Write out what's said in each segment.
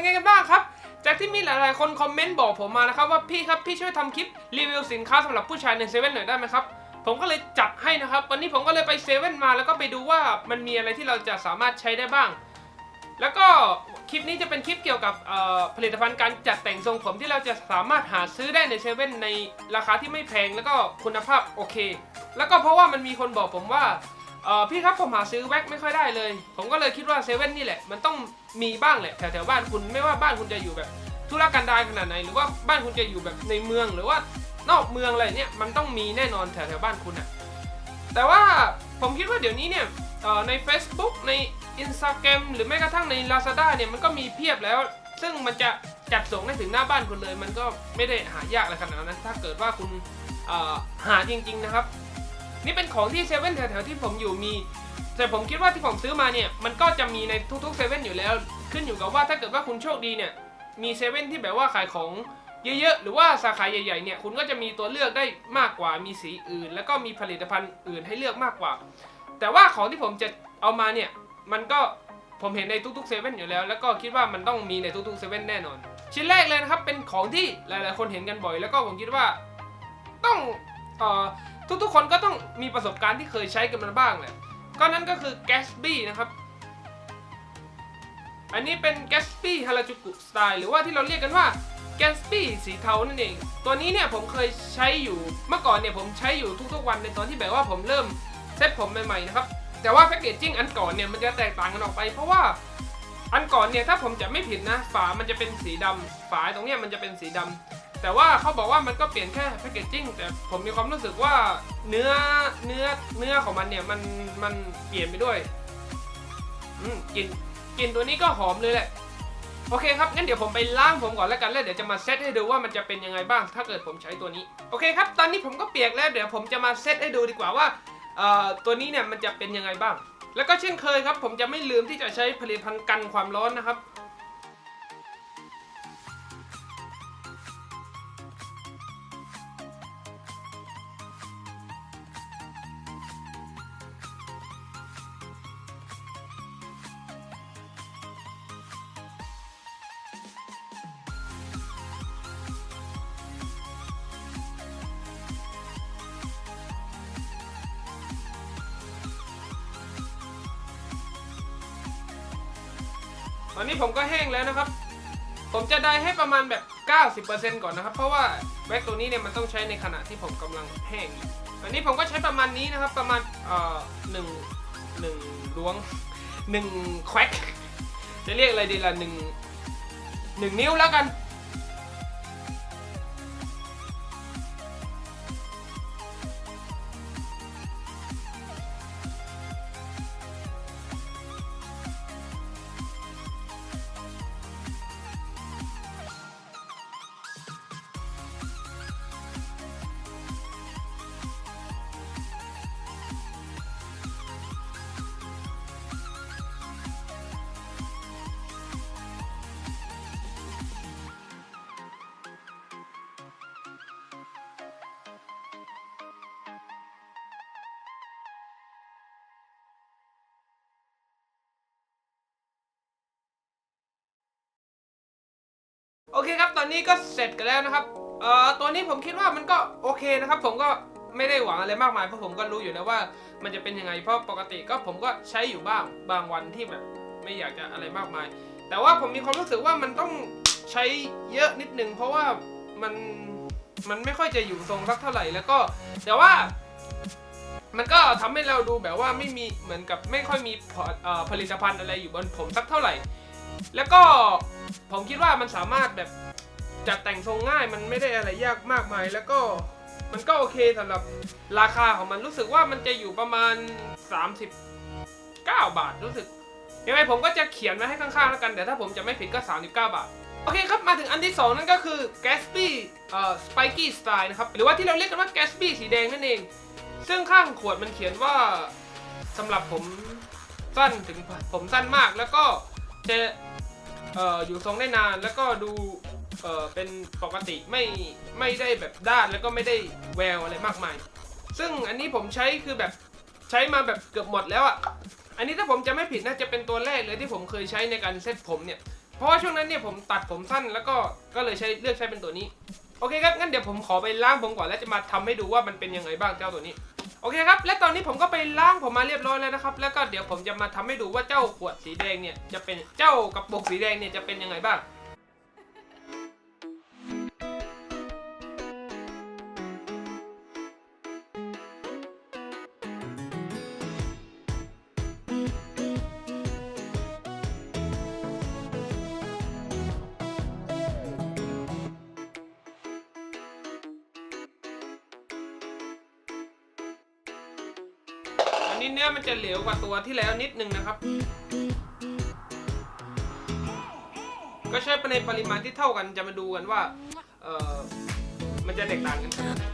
็นไงกันบ้างครับ จากที่มีหลาย ๆ คนคอมเมนต์บอกผมมานะครับว่าพี่ครับพี่ช่วยทำคลิปรีวิวสินค้าสำหรับผู้ชายในเซเว่นหน่อยได้ไหมครับผมก็เลยจัดให้นะครับ วันนี้ผมก็เลยไปเซเว่นมาแล้วก็ไปดูว่ามันมีอะไรที่เราจะสามารถใช้ได้บ้าง แล้วก็คลิปนี้จะเป็นคลิปเกี่ยวกับผลิตภัณฑ์การจัดแต่งทรงผมที่เราจะสามารถหาซื้อได้ในเซเว่นในราคาที่ไม่แพงแล้วก็คุณภาพโอเค แล้วก็เพราะว่ามันมีคนบอกผมว่า เออพี่ครับผมหาซื้อแว็กไม่ค่อยได้เลย ผมก็เลยคิดว่าเซเว่นนี่แหละ มันต้องมีบ้างแหละแถวๆบ้านคุณไม่ว่าบ้านคุณจะอยู่แบบธุรกันดารขนาดไหน หรือว่าบ้านคุณจะอยู่แบบในเมืองหรือว่านอกเมืองอะไรเนี่ยมันต้องมีแน่นอนแถวๆบ้านคุณอะแต่ว่าผมคิดว่าเดี๋ยวนี้เนี่ยใน Facebook ใน Instagram หรือแม้กระทั่งใน Lazada เนี่ยมันก็มีเพียบแล้ว ซึ่งมันจะจัดส่งได้ถึงหน้าบ้านคุณเลย มันก็ไม่ได้หายากอะไรขนาดนั้น ถ้าเกิดว่าคุณหาจริง ๆ นะครับ นี่เป็นของที่เซเว่นแถวๆที่ผมอยู่มี แต่ผมคิดว่าที่ผมซื้อมาเนี่ยมันก็จะมีในทุกๆเซเว่นอยู่แล้ว ขึ้นอยู่กับว่าถ้าเกิดว่าคุณโชคดีเนี่ยมีเซเว่นที่แบบว่าขายของเยอะๆ หรือว่าสาขาใหญ่ๆ เนี่ย คุณก็จะมีตัวเลือกได้มากกว่า มีสีอื่น แล้วก็มีผลิตภัณฑ์อื่นให้เลือกมากกว่า แต่ว่าของที่ผมจะเอามาเนี่ย มันก็ผมเห็นในทุกๆเซเว่นอยู่แล้ว แล้วก็คิดว่ามันต้องมีในทุกๆเซเว่นแน่นอน ชิ้นแรกเลยนะครับ เป็นของที่หลายๆ คนเห็นกันบ่อย แล้วก็ผมคิดว่าต้องเอ่อ ทุกๆ คนก็ต้องมีประสบการณ์ที่เคยใช้กันมาบ้างแหละก็นั่นก็คือ Gatsby นะครับ อันนี้เป็น Gatsby Harajuku Style หรือว่าที่เราเรียกกันว่า Gatsby สีเทานั่นเอง ตัวนี้เนี่ยผมเคยใช้อยู่ เมื่อก่อนเนี่ยผมใช้อยู่ทุกๆ วันในตอนที่แบบว่าผมเริ่มเซ็ตผมใหม่ๆนะครับ แต่ว่าแพคเกจจิ้งอันก่อนเนี่ยมันจะแตกต่างกันออกไป เพราะว่าอันก่อนเนี่ยถ้าผมจะไม่ผิดนะ ฝามันจะเป็นสีดำฝาตรงเนี้ยมันจะเป็นสีดำ แต่ว่าเขาบอกว่ามันก็เปลี่ยนแค่แพคเกจจิ้งแต่ผมมีความรู้สึกว่าเนื้อเนื้อเนื้อของมันเนี่ยมันมันเปลี่ยนไปด้วยอืมกินกินตัวนี้ก็หอมเลยแหละโอเคครับ งั้นเดี๋ยวผมไปล้างผมก่อนแล้วกันแล้วเดี๋ยวจะมาเซตให้ดูว่ามันจะเป็นยังไงบ้าง ถ้าเกิดผมใช้ตัวนี้ โอเคครับ ตอนนี้ผมก็เปียกแล้ว เดี๋ยวผมจะมาเซตให้ดูดีกว่าว่าเอ่อตัวนี้เนี่ยมันจะเป็นยังไงบ้าง แล้วก็เช่นเคยครับ ผมจะไม่ลืมที่จะใช้ผลิตภัณฑ์กันความร้อนนะครับ อนนี้ผมก็แห้งแล้วนะครับ ผมจะได้ให้ประมาณแบบ 90%ก่อนนะครับ เพราะว่าแว็กตัวนี้เนี่ยมันต้องใช้ในขณะที่ผมกำลังแห้งอันนี้ผมก็ใช้ประมาณนี้นะครับประมาณเอ่อหนึ่งหนึ่งล้วงหนึ่งแควกจะเรียกอะไรดีล่ะหนึ่งหนึ่งนิ้วแล้วกัน เคครับตอนนี้ก็เสร็จกันแล้วนะครับเอ่อตัวนี้ผมคิดว่ามันก็โอเคนะครับ ผมก็ไม่ได้หวังอะไรมากมายเพราะผมก็รู้อยู่แล้วว่า มันจะเป็นยังไงเพราะปกติก็ผมก็ใช้อยู่บ้างบางวันที่แบบไม่อยากจะอะไรมากมาย แต่ว่าผมมีความรู้สึกว่ามันต้องใช้เยอะนิดนึงเพราะว่ามันมันไม่ค่อยจะอยู่ทรงสักเท่าไหร่แล้วก็ แต่ว่า มันก็ทำให้เราดูแบบว่าไม่มีเหมือนกับไม่ค่อยมีผลิตภัณฑ์อะไรอยู่บนผมสักเท่าไหร่ แล้วก็ ผมคิดว่ามันสามารถแบบจัดแต่งทรงง่ายมันไม่ได้อะไรยากมากมาย แล้วก็มันก็โอเคสำหรับราคาของมันรู้สึกว่ามันจะอยู่ประมาณ 39 บาทรู้สึกยังไงผมก็จะเขียนไว้ให้ข้างๆแล้วกัน แต่ถ้าผมจะไม่ผิดก็ 39 บาท โอเคครับ มาถึงอันที่ 2 นั่นก็คือ Gatsby เอ่อ Spiky Style นะครับ หรือว่าที่เราเรียกกันว่า Gatsby สีแดงนั่นเอง ซึ่งข้างขวดมันเขียนว่าสำหรับผมสั้นถึงผมสั้นมากแล้วก็จะ เอ่ออยู่ทรงได้นานแล้วก็ดูเอ่อเป็นปกติไม่ไม่ได้แบบด้านแล้วก็ไม่ได้แววอะไรมากมาย ซึ่งอันนี้ผมใช้คือแบบใช้มาแบบเกือบหมดแล้วอะ่ะอันนี้ถ้าผมจะไม่ผิดน่าจะเป็นตัวแรกเลยที่ผมเคยใช้ในการเซตผมเนี่ยเพราะว่าช่วงนั้นเนี่ยผมตัดผมสั้นแล้วก็ก็เลยใช้เลือกใช้เป็นตัวนี้ โอเคครับงั้นเดี๋ยวผมขอไปล้างผมก่อนแล้วจะมาทำให้ดูว่ามันเป็นยังไงบ้างเจ้าตัวนี้โอเคครับ และตอนนี้ผมก็ไปล้างผมมาเรียบร้อยแล้วนะครับ แล้วก็เดี๋ยวผมจะมาทำให้ดูว่าเจ้าขวดสีแดงเนี่ยจะเป็นเจ้ากระปุกสีแดงเนี่ยจะเป็นยังไงบ้าง นี้เนื้อมันจะเหลวกว่าตัวที่แล้วนิดนึงนะครับ ก็ใช้ในปริมาณที่เท่ากันจะมาดูกันว่า เออมันจะแตกต่างกันขนาดไหน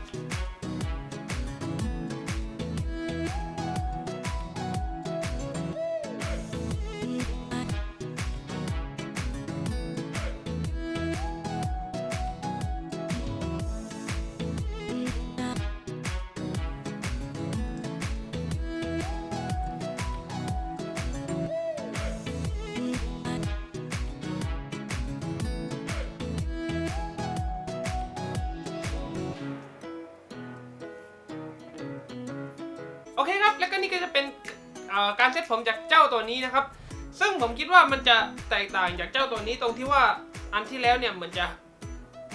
โอเคครับ แล้วก็นี่ก็จะเป็นการเซตผมจากเจ้าตัวนี้นะครับ ซึ่งผมคิดว่ามันจะแตกต่างจากเจ้าตัวนี้ตรงที่ว่าอันที่แล้วเนี่ยเหมือนจะ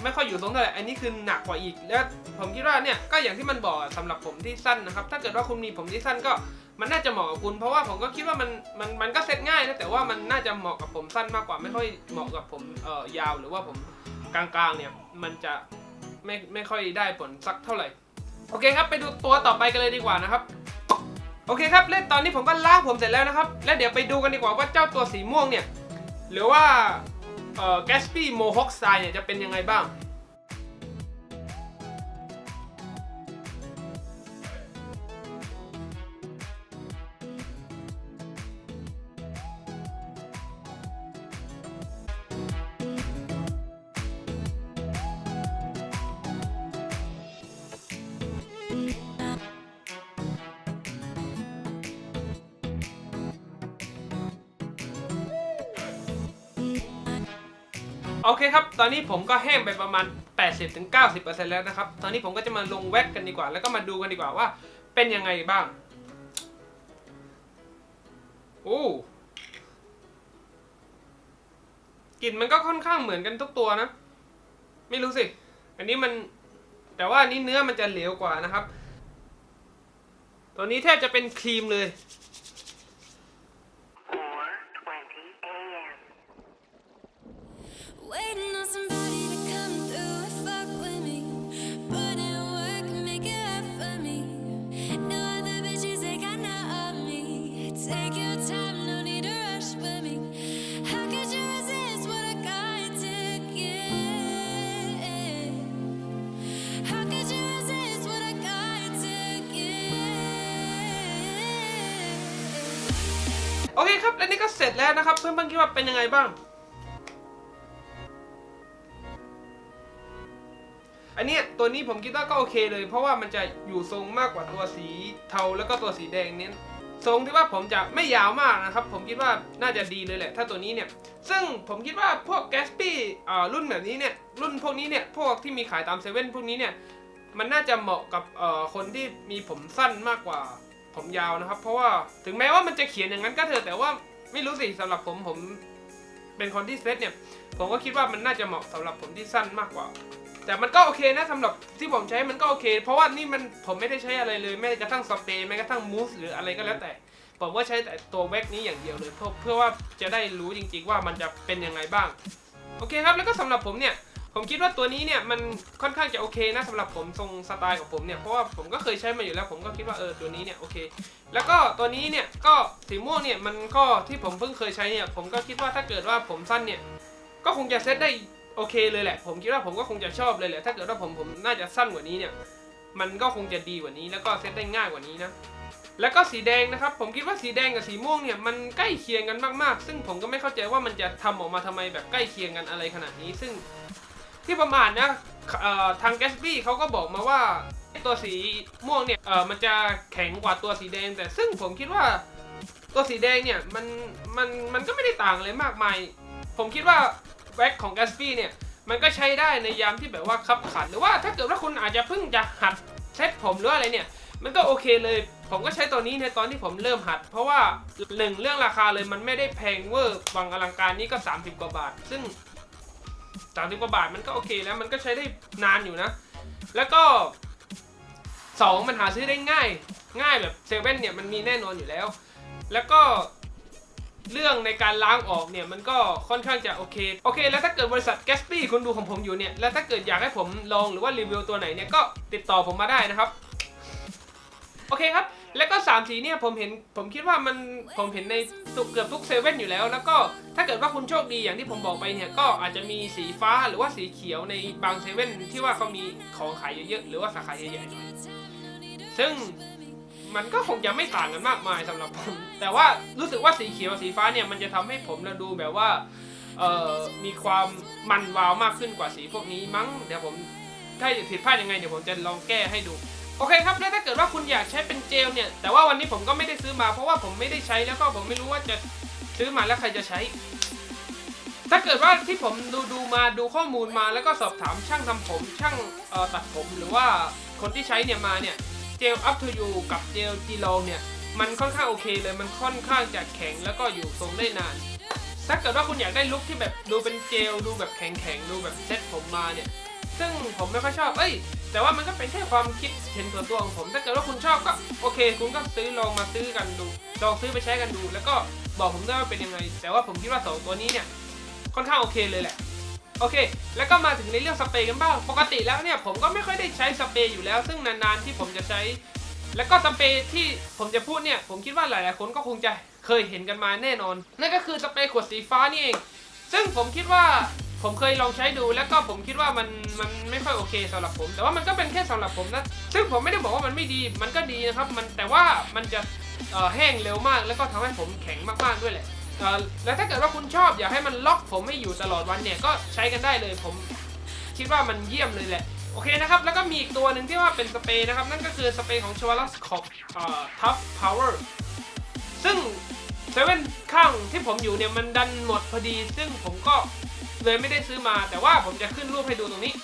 ไม่ค่อยอยู่ทรงเท่าไหร่อันนี้คือหนักกว่าอีก แล้วผมคิดว่าเนี่ยก็อย่างที่มันบอกสำหรับผมที่สั้นนะครับ ถ้าเกิดว่าคุณมีผมที่สั้นก็มันน่าจะเหมาะกับคุณ เพราะว่าผมก็คิดว่ามันมันมันก็เซ็ตง่ายนะแต่ว่ามันน่าจะเหมาะกับผมสั้นมากกว่าไม่ค่อยเหมาะกับผมเอ่อยาวหรือว่าผมกลางๆเนี่ยมันจะไม่ไม่ค่อยได้ผลสักเท่าไหร่ โอเคครับไปดูตัวต่อไปกันเลยดีกว่านะครับ โอเคครับและตอนนี้ผมก็ล้างผมเสร็จแล้วนะครับ และเดี๋ยวไปดูกันดีกว่าว่าเจ้าตัวสีม่วงเนี่ย หรือว่าเอ่อ Gatsby Mohawk Style เนี่ยจะเป็นยังไงบ้าง โอเคครับ ตอนนี้ผมก็แห้งไปประมาณ 80-90%แล้วนะครับ ตอนนี้ผมก็จะมาลงแว็กกันดีกว่า แล้วก็มาดูกันดีกว่าว่าเป็นยังไงบ้าง โอ้กลิ่นมันก็ค่อนข้างเหมือนกันทุกตัวนะ ไม่รู้สิ อันนี้มัน แต่ว่าอันนี้เนื้อมันจะเหลวกว่านะครับ ตัวนี้แทบจะเป็นครีมเลย โอเคครับ และนี่ก็เสร็จแล้วนะครับ เพื่อนๆคิดว่าเป็นยังไงบ้าง อันนี้ตัวนี้ผมคิดว่าก็โอเคเลย เพราะว่ามันจะอยู่ทรงมากกว่าตัวสีเทาแล้วก็ตัวสีแดงเนี้ย ทรงที่ว่าผมจะไม่ยาวมากนะครับ ผมคิดว่าน่าจะดีเลยแหละ ถ้าตัวนี้เนี่ย ซึ่งผมคิดว่าพวกแกสปี้รุ่นแบบนี้เนี่ย รุ่นพวกนี้เนี่ย พวกที่มีขายตามเซเว่นพวกนี้เนี่ย มันน่าจะเหมาะกับคนที่มีผมสั้นมากกว่าผมยาวนะครับ เพราะว่าถึงแม้ว่ามันจะเขียนอย่างนั้นก็เถอะ แต่ว่าไม่รู้สิสำหรับผมผมเป็นคนที่เซตเนี่ย ผมก็คิดว่ามันน่าจะเหมาะสำหรับผมที่สั้นมากกว่า แต่มันก็โอเคนะสำหรับที่ผมใช้มันก็โอเค เพราะว่านี่มันผมไม่ได้ใช้อะไรเลยแม้กระทั่งสเปรย์แม้กระทั่งมูสหรืออะไรก็แล้วแต่ ผมก็ใช้แต่ตัวแว็กนี้อย่างเดียวเลยเพื่อเพื่อว่าจะได้รู้จริง ๆ ว่ามันจะเป็นยังไงบ้าง โอเคครับแล้วก็สำหรับผมเนี่ยผมคิดว่าตัวนี้เนี่ยมันค่อนข้างจะโอเคนะสำหรับผมทรงสไตล์ของผมเนี่ยเพราะว่าผมก็เคยใช้มาอยู่แล้ว ผมก็คิดว่าเออตัวนี้เนี่ยโอเค แล้วก็ตัวนี้เนี่ยก็สีม่วงเนี่ยมันก็ที่ผมเพิ่งเคยใช้เนี่ยผมก็คิดว่าถ้าเกิดว่าผมสั้นเนี่ยก็คงจะเซตได้ โอเคเลยแหละ ผมคิดว่าผมก็คงจะชอบเลยแหละ ถ้าเกิดว่าผมผมน่าจะสั้นกว่านี้เนี่ย มันก็คงจะดีกว่านี้แล้วก็เซตได้ง่ายกว่านี้นะ แล้วก็สีแดงนะครับ ผมคิดว่าสีแดงกับสีม่วงเนี่ยมันใกล้เคียงกันมากๆ ซึ่งผมก็ไม่เข้าใจว่ามันจะทำออกมาทำไมแบบใกล้เคียงกันอะไรขนาดนี้ ซึ่งที่ประมาณนะทางแกสบี้เขาก็บอกมาว่าตัวสีม่วงเนี่ยเออมันจะแข็งกว่าตัวสีแดง แต่ซึ่งผมคิดว่าตัวสีแดงเนี่ยมันมันมันก็ไม่ได้ต่างอะไรมากมาย ผมคิดว่า แว็กของ Gatsby เนี่ย มันก็ใช้ได้ในยามที่แบบว่าคับขัน หรือว่าถ้าเกิดว่าคุณอาจจะเพิ่งจะหัดเซ็ตผมหรืออะไรเนี่ย มันก็โอเคเลย ผมก็ใช้ตัวนี้ในตอนที่ผมเริ่มหัด เพราะว่าหนึ่งเรื่องราคาเลยมันไม่ได้แพงเวอร์บางอลังการนี่ก็ 30 กว่าบาท ซึ่ง 30 กว่าบาทมันก็โอเคแล้วมันก็ใช้ได้นานอยู่นะ แล้วก็ 2 มันหาซื้อได้ง่าย ง่ายแบบเซเว่นเนี่ยมันมีแน่นอนอยู่แล้ว แล้วก็ เรื่องในการล้างออกเนี่ยมันก็ค่อนข้างจะโอเค โอเค แล้วถ้าเกิดบริษัท Gatsby คุณดูของผมอยู่เนี่ย แล้วถ้าเกิดอยากให้ผมลองหรือว่ารีวิวตัวไหนเนี่ยก็ติดต่อผมมาได้นะครับ โอเคครับ แล้วก็ 3 สีเนี่ยผมเห็นผมคิดว่ามันผมเห็นในตุกเกือบทุกเซเว่นอยู่แล้ว แล้วก็ถ้าเกิดว่าคุณโชคดีอย่างที่ผมบอกไปเนี่ยก็อาจจะมีสีฟ้าหรือว่าสีเขียวในบางเซเว่นที่ว่าเขามีของขายเยอะๆหรือว่าสาขาใหญ่ๆหน่อยซึ่ง มันก็คงจะไม่ต่างกันมากมายสำหรับผม แต่ว่ารู้สึกว่าสีเขียวสีฟ้าเนี่ยมันจะทำให้ผมเราดูแบบว่าเอ่อมีความมันวาวมากขึ้นกว่าสีพวกนี้มั้งเดี๋ยวผมถ้าผิดพลาดยังไงเดี๋ยวผมจะลองแก้ให้ดูโอเคครับแล้วถ้าเกิดว่าคุณอยากใช้เป็นเจลเนี่ยแต่ว่าวันนี้ผมก็ไม่ได้ซื้อมาเพราะว่าผมไม่ได้ใช้แล้วก็ผมไม่รู้ว่าจะซื้อมาแล้วใครจะใช้ ถ้าเกิดว่าที่ผมดูดูมาดูข้อมูลมาแล้วก็สอบถามช่างทำผม ช่างเอ่อตัดผมหรือว่าคนที่ใช้เนี่ยมาเนี่ย จล up to you กับเจลจีลองเนี่ย มันค่อนข้างโอเคเลยมันค่อนข้างจะแข็งแล้วก็อยู่ทรงได้นาน ถ้าเกิดว่าคุณอยากได้ลุคที่แบบดูเป็นเจลดูแบบแข็งๆดูแบบเซ็ตผมมาเนี่ย ซึ่งผมไม่ค่อยชอบเอ้ย แต่ว่ามันก็เป็นแค่ความคิดเห็นส่วนตัวของผม ถ้าเกิดว่าคุณชอบก็โอเค คุณก็ซื้อลองมาซื้อกันดู ลองซื้อไปใช้กันดู แล้วก็บอกผมได้วยว่าเป็นยังไง แต่ว่าผมคิดว่าสองตัวนี้เนี่ยค่อนข้างโอเคเลยแหละ โอเค แล้วก็มาถึงในเรื่องสเปรย์กันบ้าง ปกติแล้วเนี่ยผมก็ไม่ค่อยได้ใช้สเปรย์อยู่แล้ว ซึ่งนานๆที่ผมจะใช้ แล้วก็สเปรย์ที่ผมจะพูดเนี่ย ผมคิดว่าหลายๆ คนก็คงจะเคยเห็นกันมาแน่นอน นั่นก็คือสเปรย์ขวดสีฟ้านี่เอง ซึ่งผมคิดว่าผมเคยลองใช้ดูแล้วก็ผมคิดว่ามันมันไม่ค่อยโอเคสำหรับผม แต่ว่ามันก็เป็นแค่สำหรับผมนะซึ่งผมไม่ได้บอกว่ามันไม่ดีมันก็ดีนะครับมันแต่ว่ามันจะแห้งเร็วมากแล้วก็ทำให้ผมแข็งมากๆด้วยแหละ แล้วถ้าเกิดว่าคุณชอบอยากให้มันล็อกผมให้อยู่ตลอดวันเนี่ยก็ใช้กันได้เลยผมคิดว่ามันเยี่ยมเลยแหละโอเคนะครับ แล้วก็มีอีกตัวหนึ่งที่ว่าเป็นสเปรย์นะครับ นั่นก็คือสเปรย์ของชวาลัสคอปทัฟพาวเวอร์ซึ่งเซเว่นข้างที่ผมอยู่เนี่ยมันดันหมดพอดี ซึ่งผมก็เลยไม่ได้ซื้อมา แต่ว่าผมจะขึ้นรูปให้ดูตรงนี้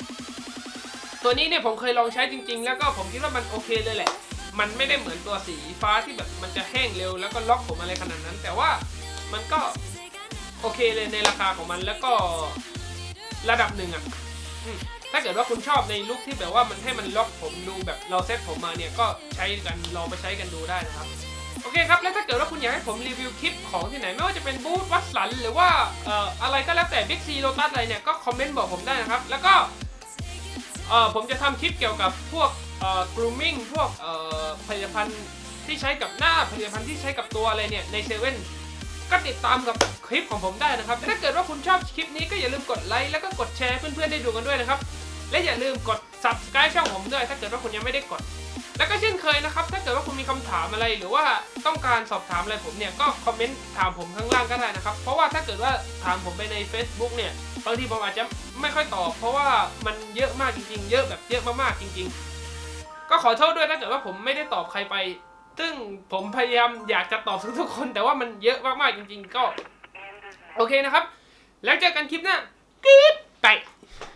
ตัวนี้เนี่ยผมเคยลองใช้จริง ๆ แล้วก็ผมคิดว่ามันโอเคเลยแหละ มันไม่ได้เหมือนตัวสีฟ้าที่แบบมันจะแห้งเร็วแล้วก็ล็อกผมอะไรขนาดนั้น แต่ว่า มันก็โอเคเลยในราคาของมันแล้วก็ระดับหนึ่งอะถ้าเกิดว่าคุณชอบในลุคที่แบบว่ามันให้มันล็อกผมดูแบบเราเซ็ตผมมาเนี่ยก็ใช้กันลองไปใช้กันดูได้นะครับโอเคครับแล้วถ้าเกิดว่าคุณอยากให้ผมรีวิวคลิปของที่ไหนไม่ว่าจะเป็นบูธวัดสันหรือว่าเอ่ออะไรก็แล้วแต่บิ๊กซีโ t ตัสอะไรเนี่ยก็คอมเมนต์บอกผมได้นะครับ แล้วก็เอ่อผมจะทำคลิปเกี่ยวกับพวกเอ่อ grooming พวกเอ่อผลิตภัณฑ์ที่ใช้กับหน้าผลิตภัณฑ์ที่ใช้กับตัวอะไรเนี่ยในเซเว่น ก็ติดตามกับคลิปของผมได้นะครับถ้าเกิดว่าคุณชอบคลิปนี้ก็อย่าลืมกดไลค์แล้วก็กดแชร์เพื่อนๆได้ดูกันด้วยนะครับและอย่าลืมกด subscribe ช่องผมด้วย ถ้าเกิดว่าคุณยังไม่ได้กด แล้วก็เช่นเคยนะครับ ถ้าเกิดว่าคุณมีคำถามอะไรหรือว่าต้องการสอบถามอะไรผมเนี่ยก็คอมเมนต์ถามผมข้างล่างก็ได้นะครับ เพราะว่าถ้าเกิดว่าถามผมไปใน Facebook เนี่ยบางทีผมอาจจะไม่ค่อยตอบ เพราะว่ามันเยอะมากจริงๆ เยอะแบบเยอะมากๆจริง ๆ ก็ขอโทษด้วยถ้าเกิดว่าผมไม่ได้ตอบใครไป ซึ่งผมพยายามอยากจะตอบทุกๆคน แต่ว่ามันเยอะมากๆจริง ๆ ก็ โอเคนะครับ แล้วเจอกันคลิปหน้ากรี๊ดไป